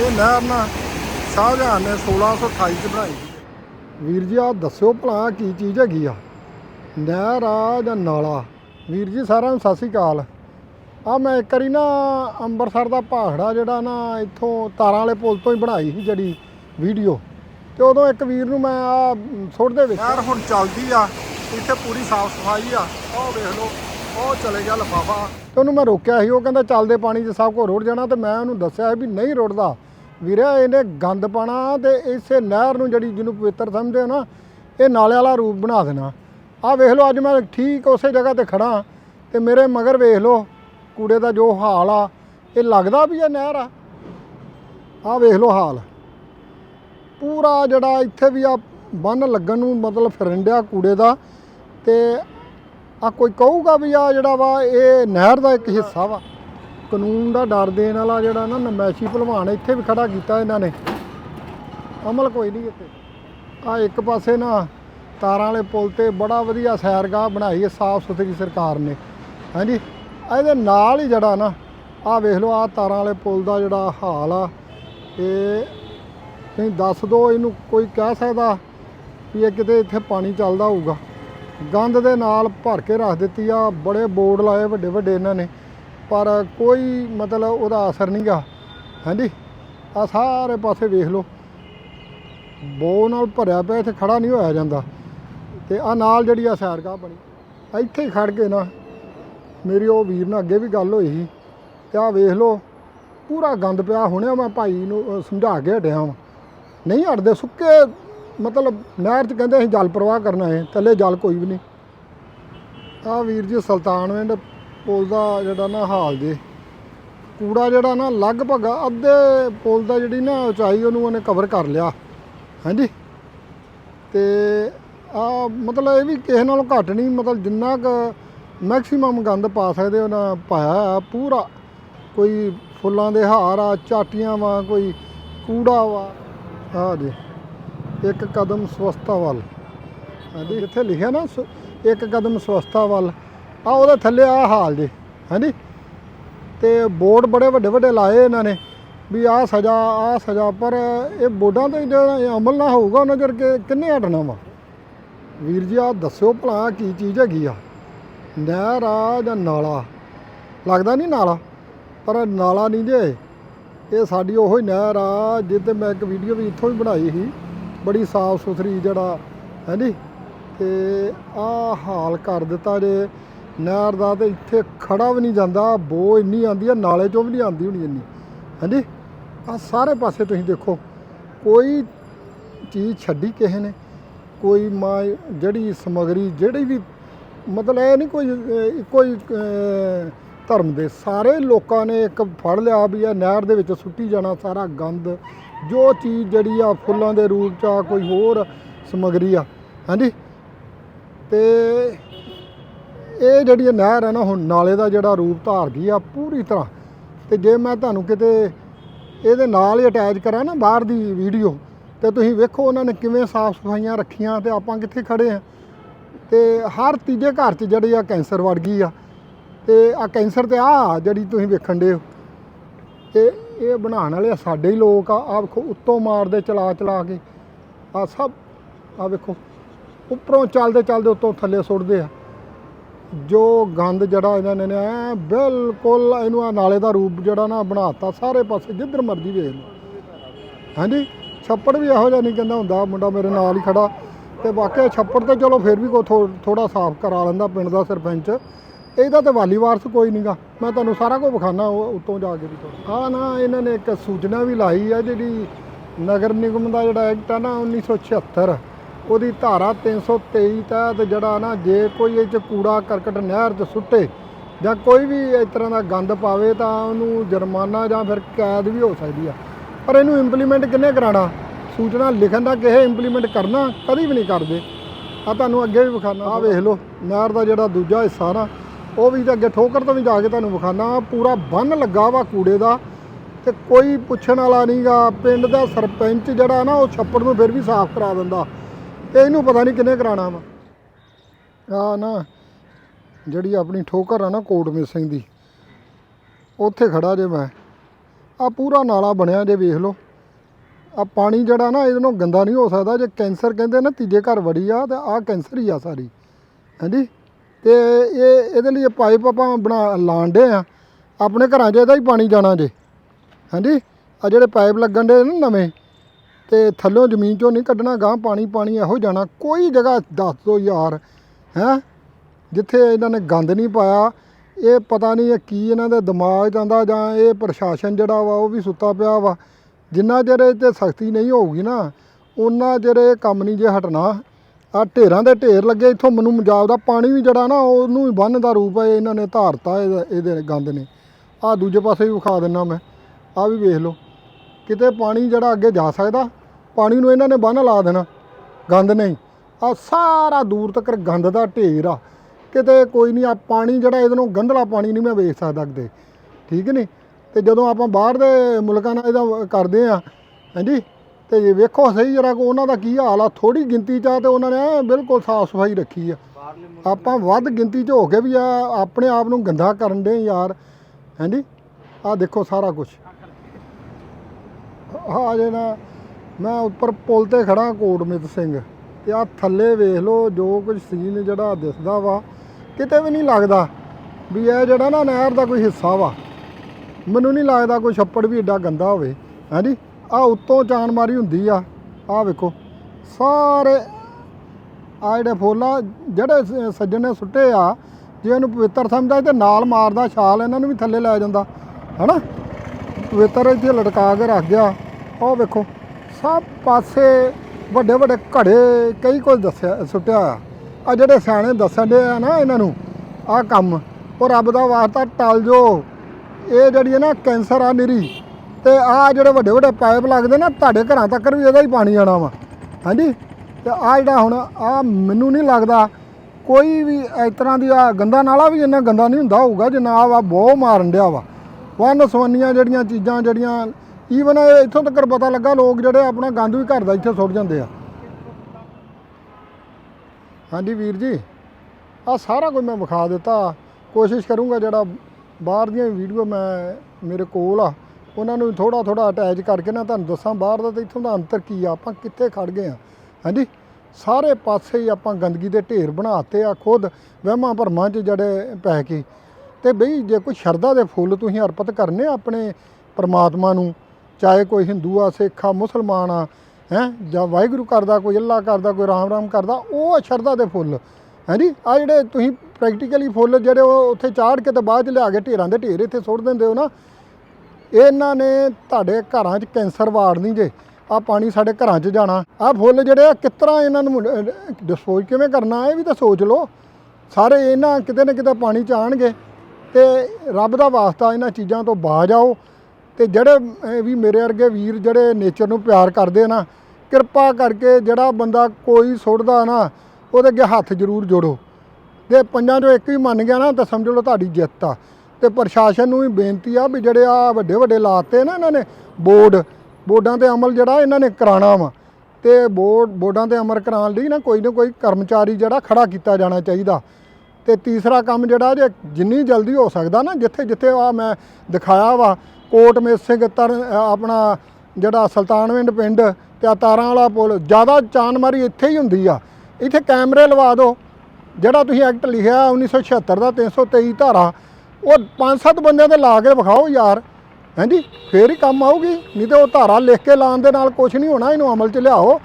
ਇਹ ਨਹਿਰ ਨਾ ਸ਼ਾਹਜਹਾਨ ਨੇ 1628 ਚ ਬਣਾਈ। ਵੀਰ ਜੀ ਆ ਦੱਸਿਓ ਭਲਾ ਕੀ ਚੀਜ਼ ਹੈਗੀ ਆ। ਨਹਿਰ ਆ ਜਾਂ ਨਾਲਾ? ਵੀਰ ਜੀ ਸਾਰਿਆਂ ਨੂੰ ਸਤਿ ਸ੍ਰੀ ਅਕਾਲ। ਆ ਮੈਂ ਇੱਕ ਵਾਰੀ ਨਾ ਅੰਮ੍ਰਿਤਸਰ ਦਾ ਪਹਾੜਾ ਜਿਹੜਾ ਨਾ ਇੱਥੋਂ ਤਾਰਾਂ ਵਾਲੇ ਪੁਲ ਤੋਂ ਹੀ ਬਣਾਈ ਸੀ ਜਿਹੜੀ ਵੀਡੀਓ। ਤੇ ਉਦੋਂ ਇੱਕ ਵੀਰ ਨੂੰ ਮੈਂ ਆ ਸੁੱਟ ਦੇ ਵਿੱਚ ਯਾਰ ਹੁਣ ਚੱਲਦੀ ਆ ਇੱਥੇ ਪੂਰੀ ਸਾਫ਼ ਸਫ਼ਾਈ ਆ। ਉਹ ਵੇਖ ਲਓ ਉਹ ਚਲੇ ਗਿਆ ਲਫਾਫਾ। ਤੇ ਉਹਨੂੰ ਮੈਂ ਰੋਕਿਆ ਸੀ ਉਹ ਕਹਿੰਦਾ ਚੱਲਦੇ ਪਾਣੀ 'ਚ ਸਭ ਕੁਝ ਰੁੜ ਜਾਣਾ ਤੇ ਮੈਂ ਉਹਨੂੰ ਦੱਸਿਆ ਵੀ ਨਹੀਂ ਰੁੜਦਾ। ਵੀਰੇ, ਇਹਨੇ ਗੰਦ ਪਾਣਾ ਤੇ ਇਸੇ ਨਹਿਰ ਨੂੰ ਜਿਹੜੀ ਜਿਹਨੂੰ ਪਵਿੱਤਰ ਸਮਝਦੇ ਹੋ ਨਾ, ਇਹ ਨਾਲੇ ਵਾਲਾ ਰੂਪ ਬਣਾ ਦੇਣਾ। ਆਹ ਵੇਖ ਲਓ, ਅੱਜ ਮੈਂ ਠੀਕ ਉਸੇ ਜਗ੍ਹਾ ਤੇ ਖੜਾ ਤੇ ਮੇਰੇ ਮਗਰ ਵੇਖ ਲਓ, ਕੂੜੇ ਦਾ ਜੋ ਹਾਲ ਆ, ਇਹ ਲੱਗਦਾ ਵੀ ਇਹ ਨਹਿਰ ਆ। ਆਹ ਵੇਖ ਲਓ ਹਾਲ। ਪੂਰਾ ਜਿਹੜਾ ਇੱਥੇ ਵੀ ਆ, ਬੰਨ ਲੱਗਣ ਨੂੰ ਮਤਲਬ ਫਿਰੰਡਿਆ ਕੂੜੇ ਦਾ ਤੇ ਆ ਕੋਈ ਕਹੂਗਾ ਵੀ ਆ ਜਿਹੜਾ ਵਾ, ਇਹ ਨਹਿਰ ਦਾ ਇੱਕ ਹਿੱਸਾ ਵਾ। ਕਾਨੂੰਨ ਦਾ ਡਰ ਦੇਣ ਵਾਲਾ ਜਿਹੜਾ ਨਾ ਨਮੈਸ਼ੀ ਭਲਵਾਨ ਇੱਥੇ ਵੀ ਖੜਾ ਕੀਤਾ ਇਹਨਾਂ ਨੇ। ਅਮਲ ਕੋਈ ਨਹੀਂ ਇੱਥੇ। ਆ ਇੱਕ ਪਾਸੇ ਨਾ ਤਾਰਾਂ ਵਾਲੇ ਪੁਲ ਤੇ ਬੜਾ ਵਧੀਆ ਸੈਰਗਾਹ ਬਣਾਈ ਹੈ ਸਾਫ਼ ਸੁਥਰੀ ਸਰਕਾਰ ਨੇ। ਹਾਂਜੀ, ਇਹਦੇ ਨਾਲ ਹੀ ਜਿਹੜਾ ਨਾ ਆ ਵੇਖ ਲਓ ਆ ਤਾਰਾਂ ਵਾਲੇ ਪੁਲ ਦਾ ਜਿਹੜਾ ਹਾਲ ਆ ਇਹ ਤੁਸੀਂ ਦੱਸ ਦਿਓ ਇਹਨੂੰ ਕੋਈ ਕਹਿ ਸਕਦਾ ਵੀ ਇਹ ਕਿਤੇ ਇੱਥੇ ਪਾਣੀ ਚੱਲਦਾ ਹੋਊਗਾ। ਗੰਦ ਦੇ ਨਾਲ ਭਰ ਕੇ ਰੱਖ ਦਿੱਤੀ ਆ, ਬੜੇ ਬੋਰਡ ਲਾਏ ਵੱਡੇ ਵੱਡੇ ਇਹਨਾਂ ਨੇ। ਪਰ ਕੋਈ ਮਤਲਬ ਉਹਦਾ ਅਸਰ ਨਹੀਂਗਾ। ਹਾਂਜੀ? ਆ ਸਾਰੇ ਪਾਸੇ ਵੇਖ ਲਓ। ਬੋ ਨਾਲ ਭਰਿਆ ਪਿਆ, ਇੱਥੇ ਖੜਾ ਨਹੀਂ ਹੋਇਆ ਜਾਂਦਾ। ਤੇ ਆ ਨਾਲ ਜਿਹੜੀ ਆ ਸੈਰਗਾਹ ਬਣੀ ਇੱਥੇ ਹੀ ਖੜ ਕੇ ਨਾ ਮੇਰੀ ਉਹ ਵੀਰ ਨਾਲ ਅੱਗੇ ਵੀ ਗੱਲ ਹੋਈ ਸੀ। ਤੇ ਆ ਵੇਖ ਲਓ, ਪੂਰਾ ਗੰਦ ਪਿਆ। ਹੁਣੇ ਮੈਂ ਭਾਈ ਨੂੰ ਸਮਝਾ ਕੇ ਹਟਿਆ ਵਾਂ। ਨਹੀਂ ਹਟਦੇ, ਸੁੱਕੇ, ਮਤਲਬ ਨਹਿਰ 'ਚ ਕਹਿੰਦੇ ਅਸੀਂ ਜਲ ਪ੍ਰਵਾਹ ਕਰਨਾ ਹੈ, ਥੱਲੇ ਜਲ ਕੋਈ ਵੀ ਨਹੀਂ। ਆ ਵੀਰ ਜੀ ਸੁਲਤਾਨਵਿੰਡ ਪੁਲ ਦਾ ਜਿਹੜਾ ਨਾ ਹਾਲ ਜੇ, ਕੂੜਾ ਜਿਹੜਾ ਨਾ ਲਗਭਗ ਅੱਧੇ ਪੁਲ ਦਾ ਜਿਹੜੀ ਨਾ ਉਚਾਈ ਉਹਨੂੰ ਉਹਨੇ ਕਵਰ ਕਰ ਲਿਆ, ਹਾਂਜੀ। ਤੇ ਆ ਮਤਲਬ ਇਹ ਵੀ ਕਿਸੇ ਨਾਲੋਂ ਘੱਟ ਨਹੀਂ, ਮਤਲਬ ਜਿੰਨਾ ਕੁ ਮੈਕਸਿਮਮ ਗੰਦ ਪਾ ਸਕਦੇ ਉਹਨਾਂ ਪਾਇਆ ਆ ਪੂਰਾ। ਕੋਈ ਫੁੱਲਾਂ ਦੇ ਹਾਰ ਆ ਚਾਟੀਆਂ ਵਾ, ਕੋਈ ਕੂੜਾ ਵਾ ਆ ਦੇ ਇੱਕ ਕਦਮ ਸਵਸਥਾ ਵੱਲ, ਹਾਂਜੀ, ਇੱਥੇ ਲਿਖਿਆ ਨਾ ਸ- ਇੱਕ ਕਦਮ ਸਵਸਥਾ ਵੱਲ। ਆ ਉਹਦੇ ਥੱਲੇ ਆ ਹਾਲ ਜੇ ਹਾਂਜੀ ਤੇ ਬੋਰਡ ਬੜੇ ਵੱਡੇ ਵੱਡੇ ਲਾਏ ਇਹਨਾਂ ਨੇ ਵੀ ਆਹ ਸਜ਼ਾ ਆਹ ਸਜ਼ਾ, ਪਰ ਇਹ ਬੋਰਡਾਂ ਤੇ ਜਿਹੜਾ ਅਮਲ ਨਾ ਹੋਊਗਾ ਉਹਨਾਂ ਚਿਰ ਕਿੰਨੇ ਹਟਣਾ ਵਾ? ਵੀਰ ਜੀ ਆ ਦੱਸਿਓ ਭਲਾ ਕੀ ਚੀਜ਼ ਹੈਗੀ ਆ? ਨਹਿਰ ਆ ਜਾਂ ਨਾਲਾ? ਲੱਗਦਾ ਨਹੀਂ ਨਾਲਾ? ਪਰ ਨਾਲਾ ਨਹੀਂ ਜੇ। ਇਹ ਸਾਡੀ ਉਹ ਹੀ ਨਹਿਰ ਆ ਜਿੱਤੇ ਮੈਂ ਇੱਕ ਵੀਡੀਓ ਵੀ ਇੱਥੋਂ ਹੀ ਬਣਾਈ ਸੀ। ਬੜੀ ਸਾਫ਼ ਸੁਥਰੀ ਜਿਹੜਾ ਹੈ ਹੈਨੀ? ਤੇ ਆ ਹਾਲ ਕਰ ਦਿੱਤਾ ਜੇ। ਨਹਿਰ ਦਾ ਤੇ ਇੱਥੇ ਖੜਾ ਵੀ ਨਹੀਂ ਜਾਂਦਾ ਬੋ ਇੰਨੀ ਆਂਦੀ ਆ, ਨਾਲੇ ਚੋਂ ਵੀ ਨਹੀਂ ਆਂਦੀ ਹੋਣੀ ਇੰਨੀ। ਹਾਂਜੀ? ਆ ਸਾਰੇ ਪਾਸੇ ਤੁਸੀਂ ਦੇਖੋ, ਕੋਈ ਚੀਜ਼ ਛੱਡੀ ਕਿਸੇ ਨੇ, ਕੋਈ ਮਾ ਜਿਹੜੀ ਸਮਗਰੀ, ਜਿਹੜੀ ਵੀ ਮਤਲਬ ਇਹ ਨਹੀਂ ਕੋਈ ਇੱਕੋ ਹੀ ਧਰਮ ਦੇ, ਸਾਰੇ ਲੋਕਾਂ ਨੇ ਇੱਕ ਫੜ ਲਿਆ ਵੀ ਇਹ ਨਹਿਰ ਦੇ ਵਿੱਚ ਸੁੱਟੀ ਜਾਣਾ, ਸਾਰਾ ਗੰਦ, ਜੋ ਚੀਜ਼ ਜਿਹੜੀ ਆ ਫੁੱਲਾਂ ਦੇ ਰੂਪ ਚ ਆ, ਕੋਈ ਹੋਰ ਸਮਗਰੀ ਆ। ਹਾਂਜੀ? ਤੇ ਇਹ ਜਿਹੜੀ ਨਹਿਰ ਹੈ ਨਾ, ਹੁਣ ਨਾਲੇ ਦਾ ਜਿਹੜਾ ਰੂਪ ਧਾਰ ਗਈ ਆ, ਪੂਰੀ ਤਰ੍ਹਾਂ। ਤੇ ਜੇ ਮੈਂ ਤੁਹਾਨੂੰ ਕਿਤੇ ਇਹਦੇ ਨਾਲ ਹੀ ਅਟੈਚ ਕਰਾਂ ਨਾ ਬਾਹਰ ਦੀ ਵੀਡੀਓ ਤੇ ਤੁਸੀਂ ਵੇਖੋ ਉਹਨਾਂ ਨੇ ਕਿਵੇਂ ਸਾਫ਼ ਸਫਾਈਆਂ ਰੱਖੀਆਂ ਤੇ ਆਪਾਂ ਕਿੱਥੇ ਖੜੇ ਆ। ਤੇ ਹਰ ਤੀਜੇ ਘਰ 'ਚ ਜਿਹੜੇ ਆ ਕੈਂਸਰ ਵੜ ਗਈ ਆ। ਤੇ ਆ ਕੈਂਸਰ ਤੇ ਆ ਜਿਹੜੀ ਤੁਸੀਂ ਵੇਖਣ ਦੇ ਹੋ। ਤੇ ਇਹ ਬਣਾਉਣ ਵਾਲੇ ਸਾਡੇ ਹੀ ਲੋਕ ਆ। ਆ ਵੇਖੋ, ਉੱਤੋਂ ਮਾਰਦੇ ਚਲਾ ਚਲਾ ਕੇ। ਆ ਸਭ ਆ ਵੇਖੋ, ਉੱਪਰੋਂ ਚੱਲਦੇ ਚੱਲਦੇ ਉੱਤੋਂ ਥੱਲੇ ਸੁੱਟਦੇ ਆ। ਜੋ ਗੰਦ ਜਿਹੜਾ ਇਹਨਾਂ ਨੇ ਐ ਬਿਲਕੁਲ ਇਹਨੂੰ ਆ ਨਾਲੇ ਦਾ ਰੂਪ ਜਿਹੜਾ ਨਾ ਬਣਾਤਾ, ਸਾਰੇ ਪਾਸੇ ਜਿੱਧਰ ਮਰਜ਼ੀ ਵੇਖ ਲਓ। ਹਾਂਜੀ? ਛੱਪੜ ਵੀ ਇਹੋ ਜਿਹਾ ਨਹੀਂ ਕਹਿੰਦਾ ਹੁੰਦਾ, ਮੁੰਡਾ ਮੇਰੇ ਨਾਲ ਹੀ ਖੜਾ। ਤੇ ਵਾਕਿਆ ਛੱਪੜ ਤੇ ਚਲੋ ਫਿਰ ਵੀ ਕੋ ਥੋੜਾ ਸਾਫ਼ ਕਰਾ ਲੈਂਦਾ ਪਿੰਡ ਦਾ ਸਰਪੰਚ। ਇਹਦਾ ਤੇ ਵਾਲੀ ਵਾਰਸ ਕੋਈ ਨਹੀਂਗਾ ਮੈਂ ਤੁਹਾਨੂੰ ਸਾਰਾ ਕੁਝ ਵਿਖਾਣਾ ਉੱਤੋਂ ਜਾ ਕੇ ਵੀ ਆ ਨਾ ਇਹਨਾਂ ਨੇ ਇੱਕ ਸੂਚਨਾ ਵੀ ਲਾਈ ਆ ਜਿਹੜੀ ਨਗਰ ਨਿਗਮ ਦਾ ਜਿਹੜਾ ਐਕਟ ਆ ਨਾ 1976 ਉਹਦੀ ਧਾਰਾ 323 ਤਹਿਤ ਜਿਹੜਾ ਨਾ ਜੇ ਕੋਈ ਇਹ ਚ ਕੂੜਾ ਕਰਕਟ ਨਹਿਰ 'ਚ ਸੁੱਟੇ ਜਾਂ ਕੋਈ ਵੀ ਇਸ ਤਰ੍ਹਾਂ ਦਾ ਗੰਦ ਪਾਵੇ ਤਾਂ ਉਹਨੂੰ ਜੁਰਮਾਨਾ ਜਾਂ ਫਿਰ ਕੈਦ ਵੀ ਹੋ ਸਕਦੀ ਆ। ਪਰ ਇਹਨੂੰ ਇੰਪਲੀਮੈਂਟ ਕਿੰਨੇ ਕਰਾਣਾ ਸੂਚਨਾ ਲਿਖਣ ਦਾ ਕਿਸੇ ਇੰਪਲੀਮੈਂਟ ਕਰਨਾ ਕਦੀ ਵੀ ਨਹੀਂ ਕਰਦੇ। ਆ ਤੁਹਾਨੂੰ ਅੱਗੇ ਵੀ ਵਿਖਾਣਾ ਆ ਵੇਖ ਲਓ, ਨਹਿਰ ਦਾ ਜਿਹੜਾ ਦੂਜਾ ਹਿੱਸਾ ਨਾ, ਉਹ ਵੀ ਤਾਂ ਅੱਗੇ ਠੋਕਰ ਤੋਂ ਵੀ ਜਾ ਕੇ ਤੁਹਾਨੂੰ ਵਿਖਾਣਾ ਪੂਰਾ ਬੰਨ ਲੱਗਾ ਵਾ ਕੂੜੇ ਦਾ ਤੇ ਕੋਈ ਪੁੱਛਣ ਵਾਲਾ ਨਹੀਂਗਾ ਪਿੰਡ ਦਾ ਸਰਪੰਚ ਜਿਹੜਾ ਨਾ, ਉਹ ਛੱਪੜ ਨੂੰ ਫਿਰ ਵੀ ਸਾਫ਼ ਕਰਾ ਦਿੰਦਾ। ਤੇ ਇਹਨੂੰ ਪਤਾ ਨਹੀਂ ਕਿੰਨੇ ਕਰਾਣਾ ਵਾ। ਆ ਨਾ, ਜਿਹੜੀ ਆਪਣੀ ਠੋਕਰ ਆ ਨਾ ਕੋਟ ਮਿਸਿੰਗ ਦੀ, ਉੱਥੇ ਖੜਾ ਜੇ ਮੈਂ। ਆ ਪੂਰਾ ਨਾਲਾ ਬਣਿਆ ਜੇ ਵੇਖ ਲਓ। ਆ ਪਾਣੀ ਜਿਹੜਾ ਨਾ, ਇਹਦੇ ਨਾਲ ਗੰਦਾ ਨਹੀਂ ਹੋ ਸਕਦਾ। ਜੇ ਕੈਂਸਰ ਕਹਿੰਦੇ ਨਾ, ਤੀਜੇ ਘਰ ਵੜੀ ਆ, ਤੇ ਆ ਕੈਂਸਰ ਹੀ ਆ ਸਾਰੀ। ਹਾਂਜੀ? ਤੇ ਇਹ, ਇਹਦੇ ਲਈ ਇਹ ਪਾਈਪ ਆਪਾਂ ਬਣਾ ਲਾਣਦੇ ਆ। ਆਪਣੇ ਘਰਾਂ 'ਚ ਇਹਦਾ ਹੀ ਪਾਣੀ ਜਾਣਾ ਜੇ। ਹਾਂਜੀ? ਆ ਜਿਹੜੇ ਪਾਈਪ ਲੱਗਣ ਦੇ ਨਾ ਨਵੇਂ ਤੇ ਥੱਲੋਂ ਜ਼ਮੀਨ ਚੋਂ ਨਹੀਂ ਕੱਢਣਾ ਗਾਂ ਪਾਣੀ ਪਾਣੀ ਇਹੋ ਜਾਣਾ, ਕੋਈ ਜਗ੍ਹਾ ਦੱਸ ਦਿਓ ਯਾਰ, ਹੈ? ਜਿੱਥੇ ਇਹਨਾਂ ਨੇ ਗੰਦ ਨਹੀਂ ਪਾਇਆ, ਇਹ ਪਤਾ ਨਹੀਂ ਇਹ ਕੀ ਇਹਨਾਂ ਦੇ ਦਿਮਾਗ 'ਚ ਆਉਂਦਾ ਜਾਂ ਇਹ ਪ੍ਰਸ਼ਾਸਨ ਜਿਹੜਾ ਵਾ ਉਹ ਵੀ ਸੁੱਤਾ ਪਿਆ ਵਾ। ਜਿੰਨਾ ਚਿਰ ਇਹ 'ਤੇ ਸਖਤੀ ਨਹੀਂ ਹੋਊਗੀ ਨਾ ਉਹਨਾਂ ਚਿਰ ਇਹ ਕੰਮ ਨਹੀਂ ਜੇ ਹਟਣਾ। ਆ ਢੇਰਾਂ ਦੇ ਢੇਰ ਲੱਗੇ, ਇੱਥੋਂ ਮੈਨੂੰ ਮਜਾਬ ਦਾ ਪਾਣੀ ਵੀ ਜਿਹੜਾ ਨਾ, ਉਹਨੂੰ ਵੀ ਬੰਨ ਦਾ ਰੂਪ ਹੈ ਇਹਨਾਂ ਨੇ ਧਾਰਤਾ ਇਹਦਾ- ਇਹਦੇ ਗੰਦ ਨੇ। ਆ ਦੂਜੇ ਪਾਸੇ ਵੀ ਵਿਖਾ ਦਿੰਨਾ ਮੈਂ ਆ ਵੀ ਵੇਖ ਲਓ। ਕਿਤੇ ਪਾਣੀ ਜਿਹੜਾ ਅੱਗੇ ਜਾ ਸਕਦਾ ਪਾਣੀ ਨੂੰ ਇਹਨਾਂ ਨੇ ਬੰਨ ਲਾ ਦੇਣਾ, ਗੰਦ ਨਹੀਂ। ਆ ਸਾਰਾ ਦੂਰ ਤੱਕ ਗੰਦ ਦਾ ਢੇਰ ਆ। ਕਿਤੇ ਕੋਈ ਨਹੀਂ ਆ ਪਾਣੀ ਜਿਹੜਾ ਇਹਦੇ ਨੂੰ ਗੰਧਲਾ ਪਾਣੀ ਨਹੀਂ ਮੈਂ ਵੇਖ ਸਕਦਾ ਕਿਤੇ। ਠੀਕ ਨਹੀਂ? ਤੇ ਜਦੋਂ ਆਪਾਂ ਬਾਹਰ ਦੇ ਮੁਲਕਾਂ ਨਾਲ ਇਹਦਾ ਕਰਦੇ ਆ ਹਾਂਜੀ, ਤੇ ਜੇ ਵੇਖੋ ਸਹੀ ਜਰਾ ਕੋ ਉਹਨਾਂ ਦਾ ਕੀ ਹਾਲ ਆ ਥੋੜੀ ਗਿਣਤੀ ਚ ਆ ਤੇ ਉਹਨਾਂ ਨੇ ਬਿਲਕੁਲ ਸਾਫ਼ ਸਫ਼ਾਈ ਰੱਖੀ ਆ। ਆਪਾਂ ਵੱਧ ਗਿਣਤੀ ਚ ਹੋ ਕੇ ਵੀ ਆ, ਆਪਣੇ ਆਪ ਨੂੰ ਗੰਦਾ ਕਰਨ ਦੇ ਯਾਰ, ਹਾਂਜੀ। ਆ ਦੇਖੋ ਸਾਰਾ ਕੁਝ ਆ ਜਿਹੜਾ ਮੈਂ ਉੱਪਰ ਪੁਲ ਤੇ ਖੜਾ ਕੋਟਮਿਤ ਸਿੰਘ ਤੇ ਆ ਥੱਲੇ ਵੇਖ ਲਓ, ਜੋ ਕੁਝ ਸੀਨ ਜਿਹੜਾ ਦਿਸਦਾ ਵਾ, ਕਿਤੇ ਵੀ ਨਹੀਂ ਲੱਗਦਾ ਵੀ ਇਹ ਜਿਹੜਾ ਨਾ ਨਹਿਰ ਦਾ ਕੋਈ ਹਿੱਸਾ ਵਾ। ਮੈਨੂੰ ਨਹੀਂ ਲੱਗਦਾ ਕੋਈ ਛੱਪੜ ਵੀ ਏਡਾ ਗੰਦਾ ਹੋਵੇ। ਹਾਂਜੀ? ਆ ਉੱਤੋਂ ਚਾਨ ਮਾਰੀ ਹੁੰਦੀ ਆ। ਆ ਵੇਖੋ, ਸਾਰੇ ਆ ਜਿਹੜੇ ਫੁੱਲ ਆ, ਜਿਹੜੇ ਸੱਜਣ ਨੇ ਸੁੱਟੇ ਆ, ਜੇ ਇਹਨੂੰ ਪਵਿੱਤਰ ਸਮਝਦਾ ਤੇ ਨਾਲ ਮਾਰਦਾ ਛਾਲ, ਇਹਨਾਂ ਨੂੰ ਵੀ ਥੱਲੇ ਲੈ ਜਾਂਦਾ। ਹਨਾ? ਪਵਿੱਤਰ ਇੱਥੇ ਲਟਕਾ ਕੇ ਰੱਖ ਗਿਆ। ਉਹ ਵੇਖੋ ਸਭ ਪਾਸੇ ਵੱਡੇ ਵੱਡੇ ਘੜੇ ਕਈ ਕੁਝ ਦੱਸਿਆ, ਸੁੱਟਿਆ ਆ ਆ ਜਿਹੜੇ ਸਿਆਣੇ ਦੱਸਣ ਦੇ ਆ ਨਾ ਇਹਨਾਂ ਨੂੰ ਆ ਕੰਮ, ਉਹ ਰੱਬ ਦਾ ਵਾਸਤਾ ਟਲ ਜੋ। ਇਹ ਜਿਹੜੀ ਹੈ ਨਾ ਕੈਂਸਰ ਆ ਨਿਰੀ ਤੇ ਆ ਜਿਹੜੇ ਵੱਡੇ ਵੱਡੇ ਪਾਈਪ ਲੱਗਦੇ ਨਾ, ਤੁਹਾਡੇ ਘਰਾਂ ਤੱਕ ਵੀ ਇਹਦਾ ਹੀ ਪਾਣੀ ਆਣਾ ਵਾ। ਹਾਂਜੀ? ਤੇ ਆ ਜਿਹੜਾ ਹੁਣ ਆ ਮੈਨੂੰ ਨਹੀਂ ਲੱਗਦਾ ਕੋਈ ਵੀ ਇਸ ਤਰ੍ਹਾਂ ਦੀ ਆ ਗੰਦਾ ਨਾਲਾ ਵੀ ਇੰਨਾ ਗੰਦਾ ਨਹੀਂ ਹੁੰਦਾ ਹੋਊਗਾ, ਜਿੰਨਾ ਆ ਵਾ ਬਹੁਤ ਮਾਰਨ ਡਿਆ ਵਾ। ਵੰਨ ਸਵੰਨੀਆਂ ਜਿਹੜੀਆਂ ਚੀਜ਼ਾਂ, ਜਿਹੜੀਆਂ ਈਵਨ ਇੱਥੋਂ ਤੱਕ ਪਤਾ ਲੱਗਾ ਲੋਕ ਜਿਹੜੇ ਆਪਣਾ ਗੰਦ ਵੀ ਘਰ ਦਾ ਇੱਥੇ ਸੁੱਟ ਜਾਂਦੇ ਆ। ਹਾਂਜੀ ਵੀਰ ਜੀ ਆ ਸਾਰਾ ਕੁਝ ਮੈਂ ਵਿਖਾ ਦਿੱਤਾ। ਕੋਸ਼ਿਸ਼ ਕਰੂੰਗਾ ਜਿਹੜਾ ਬਾਹਰ ਦੀਆਂ ਵੀਡੀਓ ਮੈਂ ਮੇਰੇ ਕੋਲ ਆ, ਉਹਨਾਂ ਨੂੰ ਥੋੜਾ ਥੋੜਾ ਅਟੈਚ ਕਰਕੇ ਨਾ ਤੁਹਾਨੂੰ ਦੱਸਾਂ ਬਾਹਰ ਦਾ ਤੇ ਇੱਥੋਂ ਦਾ ਅੰਤਰ ਕੀ ਆ, ਆਪਾਂ ਕਿੱਥੇ ਖੜ ਗਏ ਆ। ਹਾਂਜੀ, ਸਾਰੇ ਪਾਸੇ ਹੀ ਆਪਾਂ ਗੰਦਗੀ ਦੇ ਢੇਰ ਬਣਾਤੇ ਆ, ਖੁਦ ਵਹਿਮਾਂ ਭਰਮਾਂ 'ਚ ਜਿਹੜੇ ਪੈ ਕੇ। ਤੇ ਬਈ ਜੇ ਕੋਈ ਸ਼ਰਧਾ ਦੇ ਫੁੱਲ ਤੁਸੀਂ ਅਰਪਿਤ ਕਰਨੇ ਆਪਣੇ ਪਰਮਾਤਮਾ ਨੂੰ ਚਾਹੇ ਕੋਈ ਹਿੰਦੂ ਆ, ਸਿੱਖ ਆ, ਮੁਸਲਮਾਨ ਆ, ਹੈ, ਜਾਂ ਵਾਹਿਗੁਰੂ ਕਰਦਾ, ਕੋਈ ਅੱਲਾ ਕਰਦਾ, ਕੋਈ ਰਾਮ ਰਾਮ ਕਰਦਾ, ਉਹ ਆ ਸ਼ਰਧਾ ਦੇ ਫੁੱਲ। ਹਾਂਜੀ ਆ ਜਿਹੜੇ ਤੁਸੀਂ ਪ੍ਰੈਕਟੀਕਲੀ ਫੁੱਲ ਜਿਹੜੇ ਉਹ ਉੱਥੇ ਚਾੜ ਕੇ ਤੇ ਬਾਅਦ ਚ ਲਿਆ ਕੇ ਢੇਰਾਂ ਦੇ ਢੇਰ ਇੱਥੇ ਸੁੱਟ ਦਿੰਦੇ ਹੋ ਨਾ, ਇਹਨਾਂ ਨੇ ਤੁਹਾਡੇ ਘਰਾਂ 'ਚ ਕੈਂਸਰ ਵਾੜ ਨਹੀਂ ਜੇ। ਆ ਪਾਣੀ ਸਾਡੇ ਘਰਾਂ 'ਚ ਜਾਣਾ। ਆ ਫੁੱਲ ਜਿਹੜੇ ਆ, ਕਿਸ ਤਰ੍ਹਾਂ ਇਹਨਾਂ ਨੂੰ ਡਿਸਪੋਜ਼ ਕਿਵੇਂ ਕਰਨਾ, ਇਹ ਵੀ ਤਾਂ ਸੋਚ ਲਓ। ਸਾਰੇ ਇਹਨਾਂ ਕਿਤੇ ਨਾ ਕਿਤੇ ਪਾਣੀ 'ਚ ਆਣਗੇ ਤੇ ਰੱਬ ਦਾ ਵਾਸਤਾ ਇਹਨਾਂ ਚੀਜ਼ਾਂ ਤੋਂ ਬਾਜ ਆਓ। ਤੇ ਜਿਹੜੇ ਵੀ ਮੇਰੇ ਵਰਗੇ ਵੀਰ ਜਿਹੜੇ ਨੇਚਰ ਨੂੰ ਪਿਆਰ ਕਰਦੇ ਆ ਨਾ, ਕਿਰਪਾ ਕਰਕੇ ਜਿਹੜਾ ਬੰਦਾ ਕੋਈ ਸੁੱਟਦਾ ਨਾ, ਉਹਦੇ ਅੱਗੇ ਹੱਥ ਜ਼ਰੂਰ ਜੋੜੋ। ਜੇ ਪੰਜਾਂ ਚੋਂ ਇੱਕ ਵੀ ਮੰਨ ਗਿਆ ਨਾ, ਤਾਂ ਸਮਝ ਲਓ ਤੁਹਾਡੀ ਜਿੱਤ ਆ। ਤੇ ਪ੍ਰਸ਼ਾਸਨ ਨੂੰ ਵੀ ਬੇਨਤੀ ਆ ਵੀ ਜਿਹੜੇ ਆ ਵੱਡੇ ਵੱਡੇ ਲਾਤੇ ਨਾ ਇਹਨਾਂ ਨੇ, ਬੋਰਡ, ਬੋਰਡਾਂ ਤੇ ਅਮਲ ਜਿਹੜਾ ਇਹਨਾਂ ਨੇ ਕਰਾਉਣਾ ਵਾ। ਤੇ ਬੋਰਡ, ਬੋਰਡਾਂ ਤੇ ਅਮਲ ਕਰਾਉਣ ਲਈ ਨਾ ਕੋਈ ਨਾ ਕੋਈ ਕਰਮਚਾਰੀ ਜਿਹੜਾ ਖੜਾ ਕੀਤਾ ਜਾਣਾ ਚਾਹੀਦਾ। ਤੇ ਤੀਸਰਾ ਕੰਮ ਜਿਹੜਾ ਜੇ ਜਿੰਨੀ ਜਲਦੀ ਹੋ ਸਕਦਾ ਨਾ ਜਿੱਥੇ ਜਿੱਥੇ ਆ ਮੈਂ ਦਿਖਾਇਆ ਵਾ ਕੋਟਮੇਜ ਸਿੰਘ ਤਰ ਆਪਣਾ ਜਿਹੜਾ ਸੁਲਤਾਨਵਿੰਡ ਪਿੰਡ ਤੇ ਆ ਤਾਰਾਂ ਵਾਲਾ ਪੁਲ, ਜ਼ਿਆਦਾ ਚਾਨਮਾਰੀ ਇੱਥੇ ਹੀ ਹੁੰਦੀ ਆ। ਇੱਥੇ ਕੈਮਰੇ ਲਵਾ ਦਿਓ ਜਿਹੜਾ ਤੁਸੀਂ ਐਕਟ ਲਿਖਿਆ 1976 ਦਾ 323 ਧਾਰਾ, ਉਹ ਪੰਜ ਸੱਤ ਬੰਦਿਆਂ ਤੇ ਲਾ ਕੇ ਵਿਖਾਓ ਯਾਰ। ਹਾਂਜੀ, ਫੇਰ ਹੀ ਕੰਮ ਆਊਗੀ, ਨਹੀਂ ਤੇ ਉਹ ਧਾਰਾ ਲਿਖ ਕੇ ਲਾਉਣ ਦੇ ਨਾਲ ਕੁਝ ਨਹੀਂ ਹੋਣਾ, ਇਹਨੂੰ ਅਮਲ 'ਚ ਲਿਆਓ,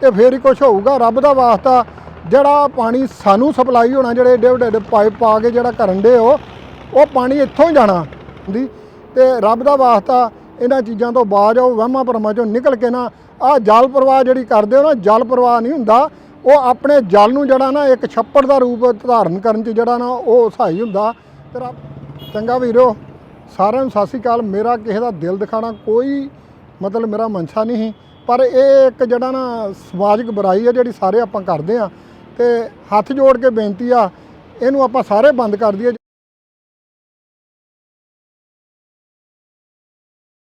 ਤੇ ਫੇਰ ਹੀ ਕੁਝ ਹੋਊਗਾ। ਰੱਬ ਦਾ ਵਾਸਤਾ, ਜਿਹੜਾ ਪਾਣੀ ਸਾਨੂੰ ਸਪਲਾਈ ਹੋਣਾ, ਜਿਹੜੇ ਏਡੇ ਵੱਡੇ ਏਡੇ ਪਾਈਪ ਪਾ ਕੇ ਜਿਹੜਾ ਕਰਨ ਦੇ ਉਹ ਉਹ ਪਾਣੀ ਇੱਥੋਂ ਜਾਣਾ। ਦੀ ਤੇ ਰੱਬ ਦਾ ਵਾਸਤਾ ਇਹਨਾਂ ਚੀਜ਼ਾਂ ਤੋਂ ਬਾਜ ਆਓ ਵਹਿਮਾਂ ਭਰਮਾਂ ਚੋਂ ਨਿਕਲ ਕੇ ਨਾ, ਆਹ ਜਲ ਪ੍ਰਵਾਹ ਜਿਹੜੀ ਕਰਦੇ ਹੋ ਨਾ, ਜਲ ਪ੍ਰਵਾਹ ਨਹੀਂ ਹੁੰਦਾ। ਉਹ ਆਪਣੇ ਜਲ ਨੂੰ ਜਿਹੜਾ ਨਾ, ਇੱਕ ਛੱਪੜ ਦਾ ਰੂਪ ਧਾਰਨ ਕਰਨ 'ਚ ਜਿਹੜਾ ਨਾ, ਉਹ ਸਹਾਈ ਹੁੰਦਾ। ਤੇ ਰੱਬ, ਚੰਗਾ ਵੀਰੋ, ਸਾਰਿਆਂ ਨੂੰ ਸਤਿ ਸ਼੍ਰੀ ਅਕਾਲ। ਮੇਰਾ ਕਿਸੇ ਦਾ ਦਿਲ ਦਿਖਾਣਾ ਕੋਈ ਮਤਲਬ ਮੇਰਾ ਮਨਸ਼ਾ ਨਹੀਂ। ਸੀ ਪਰ ਇਹ ਇੱਕ ਜਿਹੜਾ ਨਾ ਸਮਾਜਿਕ ਬੁਰਾਈ ਹੈ ਜਿਹੜੀ ਸਾਰੇ ਆਪਾਂ ਕਰਦੇ ਆ। ਤੇ ਹੱਥ ਜੋੜ ਕੇ ਬੇਨਤੀ ਆ, ਇਹਨੂੰ ਆਪਾਂ ਸਾਰੇ ਬੰਦ ਕਰ ਦਈਏ।